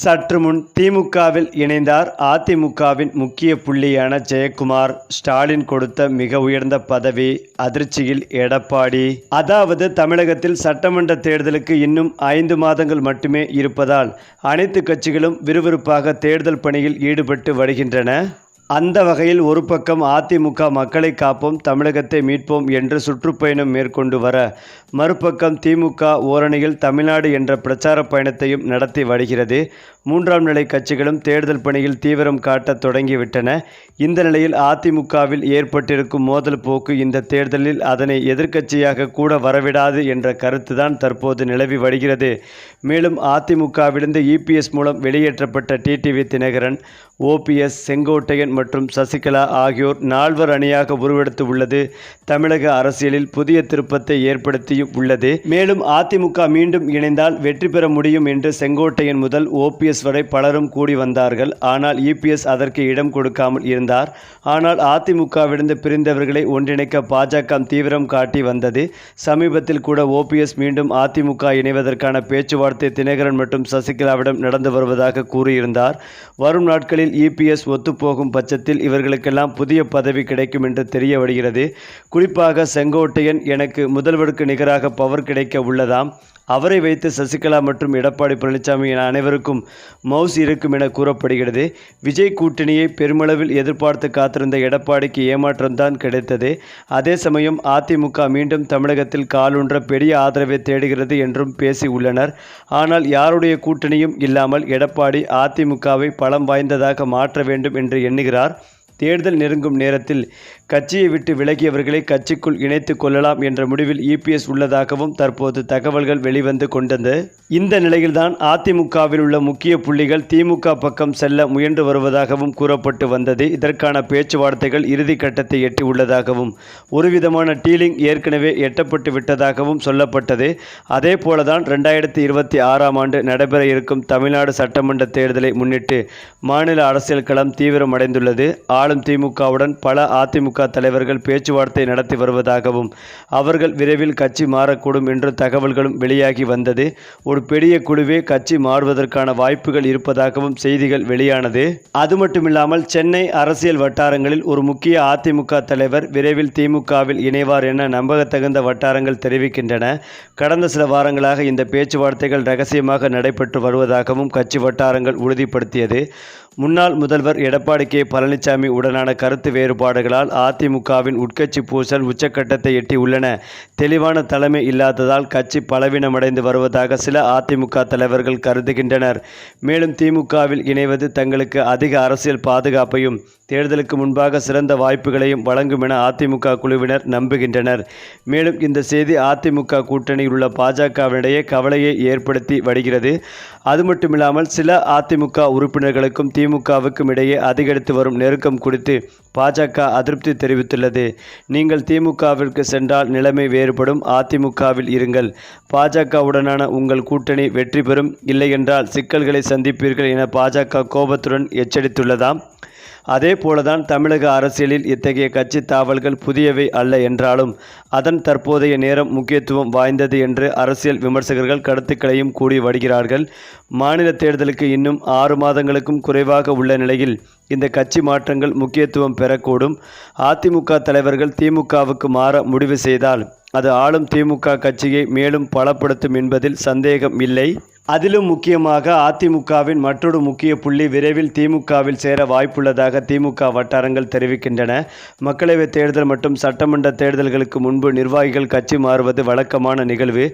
சற்று முன் திமுகவில் இணைந்தார் அதிமுகவின் முக்கிய புள்ளியான ஜெயக்குமார். ஸ்டாலின் கொடுத்த மிக உயர்ந்த பதவி அதிர்ச்சியில் எடப்பாடி. அதாவது தமிழகத்தில் சட்டமன்ற தேர்தலுக்கு இன்னும் ஐந்து மாதங்கள் மட்டுமே இருப்பதால் அனைத்து கட்சிகளும் விறுவிறுப்பாக தேர்தல் பணியில் ஈடுபட்டு வருகின்றன. அந்த வகையில் ஒரு பக்கம் அதிமுக மக்களை காப்போம் தமிழகத்தை மீட்போம் என்று சுற்றுப்பயணம் மேற்கொண்டு வர மறுபக்கம் திமுக ஓரணியில் தமிழ்நாடு என்ற பிரச்சார பயணத்தையும் நடத்தி வருகிறது. மூன்றாம் நிலை கட்சிகளும் தேர்தல் பணியில் தீவிரம் காட்ட தொடங்கிவிட்டன. இந்த நிலையில் அதிமுகவில் ஏற்பட்டிருக்கும் மோதல் போக்கு இந்த தேர்தலில் அதனை எதிர்க்கட்சியாக கூட வரவிடாது என்ற கருத்துதான் தற்போது நிலவி வருகிறது. மேலும் அதிமுகவிலிருந்து இபிஎஸ் மூலம் வெளியேற்றப்பட்ட டிடிவி தினகரன் ஓபிஎஸ் செங்கோட்டையன் மற்றும் சசிகலா ஆகியோர் நால்வர் அணியாக உருவெடுத்து உள்ளது. தமிழக அரசியலில் புதிய திருப்பத்தை ஏற்படுத்தியும் உள்ளது. மேலும் அதிமுக மீண்டும் இணைந்தால் வெற்றி பெற முடியும் என்று செங்கோட்டையன் முதல் ஓபிஎஸ் வரை பலரும் கூடி வந்தார்கள். ஆனால் இபிஎஸ் அதற்கு இடம் கொடுக்காமல் இருந்தார். ஆனால் அதிமுகவிலிருந்து பிரிந்தவர்களை ஒன்றிணைக்க பாஜக தீவிரம் காட்டி வந்தது. சமீபத்தில் கூட ஓபிஎஸ் மீண்டும் அதிமுக இணைவதற்கான பேச்சுவார்த்தை தினகரன் மற்றும் சசிகலாவிடம் நடந்து வருவதாக கூறியிருந்தார். வரும் நாட்களில் இபிஎஸ் ஒத்துப்போகும் பட்சத்தில் இவர்களுக்கெல்லாம் புதிய பதவி கிடைக்கும் என்று தெரிய வருகிறது குறிப்பாக செங்கோட்டையன் எனக்கு முதல்வருக்கு நிகராக பவர் கிடைக்க உள்ளதாம். அவரை வைத்து சசிகலா மற்றும் எடப்பாடி பழனிசாமி என அனைவருக்கும் மவுஸ் இருக்கும் என கூறப்படுகிறது. விஜய் கூட்டணியை பெருமளவில் எதிர்பார்த்து காத்திருந்த எடப்பாடிக்கு ஏமாற்றம்தான் கிடைத்தது. அதே சமயம் அதிமுக மீண்டும் தமிழகத்தில் காலூன்ற பெரிய ஆதரவை தேடுகிறது என்றும் பேசி உள்ளனர். ஆனால் யாருடைய கூட்டணியும் இல்லாமல் எடப்பாடி அதிமுகவை பலம் வாய்ந்ததாக மாற்ற வேண்டும் என்று எண்ணுகிறார். தேர்தல் நெருங்கும் நேரத்தில் கட்சியை விட்டு விலகியவர்களை கட்சிக்குள் இணைத்து கொள்ளலாம் என்ற முடிவில் இபிஎஸ் உள்ளதாகவும் தற்போது தகவல்கள் வெளிவந்து கொண்டது இந்த நிலையில்தான் அதிமுகவில் உள்ள முக்கிய புள்ளிகள் திமுக பக்கம் செல்ல முயன்று வருவதாகவும் கூறப்பட்டு வந்தது. இதற்கான பேச்சுவார்த்தைகள் இறுதிக்கட்டத்தை எட்டி உள்ளதாகவும் ஒருவிதமான டீலிங் ஏற்கனவே எட்டப்பட்டு விட்டதாகவும் சொல்லப்பட்டது. அதே போலதான் ரெண்டாயிரத்தி இருபத்தி ஆறாம் ஆண்டு நடைபெற இருக்கும் தமிழ்நாடு சட்டமன்ற தேர்தலை முன்னிட்டு மாநில அரசியல் களம் தீவிரமடைந்துள்ளது. ஆளும் திமுகவுடன் பல அதிமுக தலைவர்கள் பேச்சுவார்த்தை நடத்தி வருவதாகவும் அவர்கள் விரைவில் கட்சி மாறக்கூடும் என்று தகவல்களும் வெளியாகி வந்தது. ஒரு பெரிய குழுவே கட்சி மாறுவதற்கான வாய்ப்புகள் இருப்பதாகவும் செய்திகள் வெளியானது. அது மட்டுமில்லாமல் சென்னை அரசியல் வட்டாரங்களில் ஒரு முக்கிய அதிமுக தலைவர் விரைவில் திமுகவில் இணைவார் என நம்பகத்தகுந்த வட்டாரங்கள் தெரிவிக்கின்றன. கடந்த சில வாரங்களாக இந்த பேச்சுவார்த்தைகள் ரகசியமாக நடைபெற்று வருவதாகவும் கட்சி வட்டாரங்கள் உறுதிப்படுத்தியது. முன்னாள் முதல்வர் எடப்பாடி கே பழனிசாமி உடனான கருத்து வேறுபாடுகளால் அதிமுகவின் உட்கட்சி பூசல் உச்சக்கட்டத்தை எட்டி உள்ளன. தெளிவான தலைமை இல்லாததால் கட்சி பலவீனமடைந்து வருவதாக சில அதிமுக தலைவர்கள் கருதுகின்றனர். மேலும் திமுகவில் இணைவது தங்களுக்கு அதிக அரசியல் பாதுகாப்பையும் தேர்தலுக்கு முன்பாக சிறந்த வாய்ப்புகளையும் வழங்கும் என அதிமுக குழுவினர் நம்புகின்றனர். மேலும் இந்த செய்தி அதிமுக கூட்டணியில் உள்ள பாஜகவினிடையே கவலையை ஏற்படுத்தி வருகிறது. அது மட்டும் இல்லாமல் சில அதிமுக உறுப்பினர்களுக்கும் திமுகவுக்கும் இடையே அதிகரித்து வரும் நெருக்கம் குறித்து பாஜக அதிருப்தி தெரிவித்துள்ளது. நீங்கள் திமுகவிற்கு சென்றால் நிலைமை வேறுபடும். அதிமுகவில் இருங்கள். பாஜகவுடனான உங்கள் கூட்டணி வெற்றி பெறும். இல்லையென்றால் சிக்கல்களை சந்திப்பீர்கள் என பாஜக கோபத்துடன் எச்சரித்துள்ளதாம். அதே போலதான் தமிழக அரசியலில் இத்தகைய கட்சி தாவல்கள் புதியவை அல்ல என்றாலும் அதன் தற்போதைய நேரம் முக்கியத்துவம் வாய்ந்தது என்று அரசியல் விமர்சகர்கள் கருத்துக்களையும் கூடி வருகிறார்கள். மாநில தேர்தலுக்கு இன்னும் ஆறு மாதங்களுக்கும் குறைவாக உள்ள நிலையில் இந்த கட்சி மாற்றங்கள் முக்கியத்துவம் பெறக்கூடும். அதிமுக தலைவர்கள் திமுகவுக்கு மாற முடிவு செய்தால் அது ஆளும் திமுக கட்சியை மேலும் பலப்படுத்தும் என்பதில் சந்தேகம் இல்லை. அதிலும் முக்கியமாக அதிமுகவின் மற்றொரு முக்கிய புள்ளி விரைவில் திமுகவில் சேர வாய்ப்புள்ளதாக திமுக வட்டாரங்கள் தெரிவிக்கின்றன. மக்களவைத் தேர்தல் மற்றும் சட்டமன்ற தேர்தல்களுக்கு முன்பு நிர்வாகிகள் கட்சி மாறுவது வழக்கமான நிகழ்வு.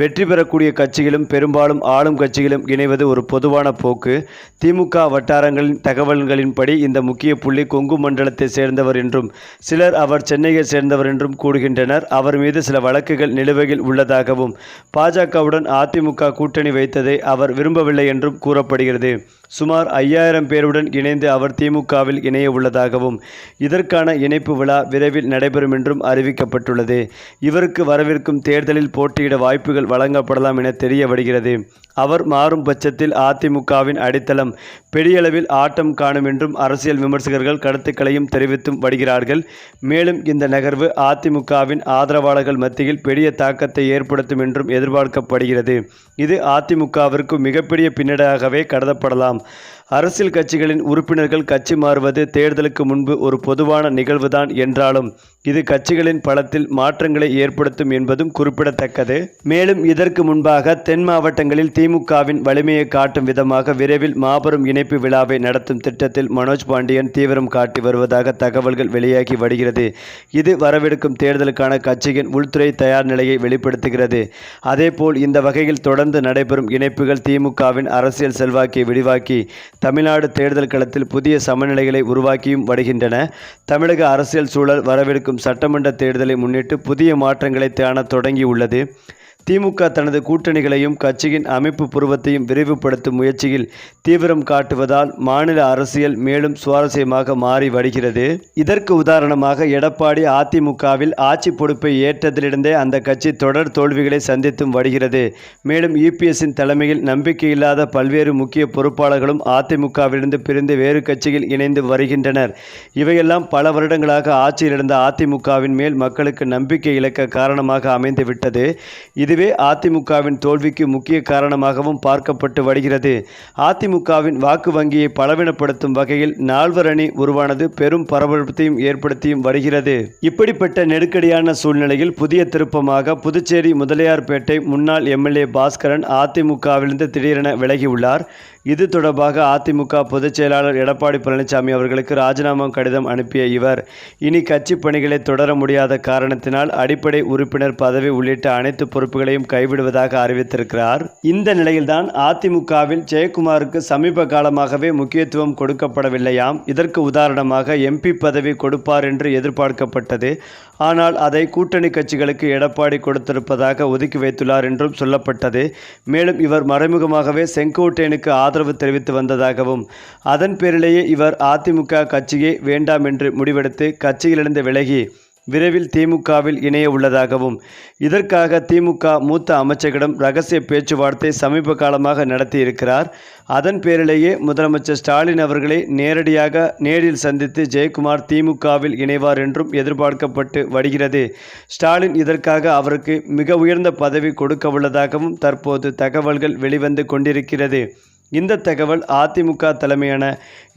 வெற்றி பெறக்கூடிய கட்சிகளும் பெரும்பாலும் ஆளும் கட்சிகளும் இணைவது ஒரு பொதுவான போக்கு. திமுக வட்டாரங்களின் தகவல்களின்படி இந்த முக்கிய புள்ளி கொங்கு மண்டலத்தை சேர்ந்தவர் என்றும் சிலர் அவர் சென்னையை சேர்ந்தவர் என்றும் கூறுகின்றனர். அவர் மீது சில வழக்குகள் நிலுவையில் உள்ளதாகவும் பாஜகவுடன் அதிமுக கூட்டணி வைத்தது அவர் விரும்பவில்லை என்றும் கூறப்படுகிறது. சுமார் ஐயாயிரம் பேருடன் இணைந்து அவர் திமுகவில் இணைய உள்ளதாகவும் இதற்கான இணைப்பு விழா விரைவில் நடைபெறும் என்றும் அறிவிக்கப்பட்டுள்ளது. இவருக்கு வரவிருக்கும் தேர்தலில் போட்டியிட வாய்ப்புகள் வழங்கப்படலாம் என தெரிய வருகிறது அவர் மாறும் பட்சத்தில் அதிமுகவின் அடித்தளம் பெரியளவில் ஆட்டம் காணும் என்றும் அரசியல் விமர்சகர்கள் கருத்துக்களையும் தெரிவித்தும் வருகிறார்கள். மேலும் இந்த நகர்வு அதிமுகவின் ஆதரவாளர்கள் மத்தியில் பெரிய தாக்கத்தை ஏற்படுத்தும் என்றும் எதிர்பார்க்கப்படுகிறது. இது அதிமுகவிற்கு மிகப்பெரிய பின்னடையாகவே கருதப்படலாம். um, அரசியல் கட்சிகளின் உறுப்பினர்கள் கட்சி மாறுவது தேர்தலுக்கு முன்பு ஒரு பொதுவான நிகழ்வுதான் என்றாலும் இது கட்சிகளின் பலத்தில் மாற்றங்களை ஏற்படுத்தும் என்பதும் குறிப்பிடத்தக்கது. மேலும் இதற்கு முன்பாக தென் மாவட்டங்களில் திமுகவின் வலிமையை காட்டும் விதமாக விரைவில் மாபெரும் இணைப்பு விழாவை நடத்தும் திட்டத்தில் மனோஜ் பாண்டியன் தீவிரம் காட்டி வருவதாக தகவல்கள் வெளியாகி வருகிறது. இது வரவிருக்கும் தேர்தலுக்கான கட்சியின் உள்துறை தயார் நிலையை வெளிப்படுத்துகிறது. அதேபோல் இந்த வகையில் தொடர்ந்து நடைபெறும் இணைப்புகள் திமுகவின் அரசியல் செல்வாக்கை விரிவாக்கி தமிழ்நாடு தேர்தல் களத்தில் புதிய சமநிலைகளை உருவாக்கியும் வருகின்றன. தமிழக அரசியல் சூழல் வரவிருக்கும் சட்டமன்ற தேர்தலை முன்னிட்டு புதிய மாற்றங்களை காண தொடங்கியுள்ளது. திமுக தனது கூட்டணிகளையும் கட்சியின் அமைப்பு புருவத்தையும் விரிவுபடுத்தும் முயற்சியில் தீவிரம் காட்டுவதால் மாநில அரசியல் மேலும் சுவாரஸ்யமாக மாறி வருகிறது. இதற்கு உதாரணமாக எடப்பாடி அதிமுகவில் ஆட்சி பொறுப்பை ஏற்றதிலிருந்தே அந்த கட்சி தொடர் தோல்விகளை சந்தித்தும் வருகிறது. மேலும் இபிஎஸ்ஸின் தலைமையில் நம்பிக்கையில்லாத பல்வேறு முக்கிய பொறுப்பாளர்களும் அதிமுகவிலிருந்து பிரிந்து வேறு கட்சியில் இணைந்து வருகின்றனர். இவையெல்லாம் பல வருடங்களாக ஆட்சியில் இருந்த அதிமுகவின் மேல் மக்களுக்கு நம்பிக்கை இழக்க காரணமாக அமைந்துவிட்டது. இது இதுவே அதிமுகவின் தோல்விக்கு முக்கிய காரணமாகவும் பார்க்கப்பட்டு வருகிறது. அதிமுகவின் வாக்கு வங்கியை பலவீனப்படுத்தும் வகையில் நால்வர் அணி உருவானது பெரும் பரபரப்பையும் ஏற்படுத்தியும் வருகிறது. இப்படிப்பட்ட நெருக்கடியான சூழ்நிலையில் புதிய திருப்பமாக புதுச்சேரி முதலியார்பேட்டை முன்னாள் எம்எல்ஏ பாஸ்கரன் அதிமுகவிலிருந்து திடீரென விலகியுள்ளார். இது தொடர்பாக அதிமுக பொதுச் செயலாளர் எடப்பாடி பழனிசாமி அவர்களுக்கு ராஜினாமா கடிதம் அனுப்பிய இவர் இனி கட்சி பணிகளை தொடர முடியாத காரணத்தினால் அடிப்படை உறுப்பினர் பதவி உள்ளிட்ட அனைத்து பொறுப்புகளையும் கைவிடுவதாக அறிவித்திருக்கிறார். இந்த நிலையில்தான் அதிமுகவில் ஜெயக்குமாருக்கு சமீப காலமாகவே முக்கியத்துவம் கொடுக்கப்படவில்லையாம். இதற்கு உதாரணமாக எம்பி பதவி கொடுப்பார் என்று எதிர்பார்க்கப்பட்டது. ஆனால் அதை கூட்டணி கட்சிகளுக்கு எடப்பாடி கொடுத்திருப்பதாக ஒதுக்கி வைத்துள்ளார் என்றும் சொல்லப்பட்டது. மேலும் இவர் மறைமுகமாகவே செங்கோட்டையனுக்கு ஆதரவு தெரிவித்து வந்ததாகவும் அதன் பேரிலேயே இவர் அதிமுக கட்சியே வேண்டாம் என்று முடிவெடுத்து கட்சியிலிருந்து விலகி விரைவில் திமுகவில் இணைய உள்ளதாகவும் இதற்காக திமுக மூத்த அமைச்சர்களிடம் ரகசிய பேச்சுவார்த்தை சமீப காலமாக நடத்தியிருக்கிறார். அதன் பேரிலேயே முதலமைச்சர் ஸ்டாலின் அவர்களை நேரடியாக நேரில் சந்தித்து ஜெயக்குமார் திமுகவில் இணைவார் என்றும் எதிர்பார்க்கப்பட்டு வருகிறது. ஸ்டாலின் இதற்காக அவருக்கு மிக உயர்ந்த பதவி கொடுக்க உள்ளதாகவும் தற்போது தகவல்கள் வெளிவந்து கொண்டிருக்கிறது. இந்த தகவல் அதிமுக தலைமையான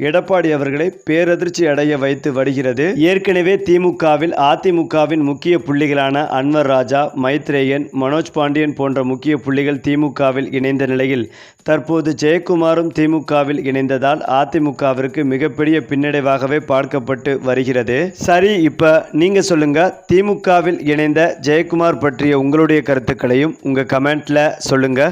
எடப்பாடி அவர்களை பேரதிர்ச்சி அடைய வைத்து வருகிறது. ஏற்கனவே திமுகவில் அதிமுகவின் முக்கிய புள்ளிகளான அன்வர் ராஜா மைத்ரேயன் மனோஜ் பாண்டியன் போன்ற முக்கிய புள்ளிகள் திமுகவில் இணைந்த நிலையில் தற்போது ஜெயக்குமாரும் திமுகவில் இணைந்ததால் அதிமுகவிற்கு மிகப்பெரிய பின்னடைவாகவே பார்க்கப்பட்டு வருகிறது. சரி இப்போ நீங்க சொல்லுங்க திமுகவில் இணைந்த ஜெயக்குமார் பற்றிய உங்களுடைய கருத்துக்களையும் உங்க கமெண்ட்ல சொல்லுங்க.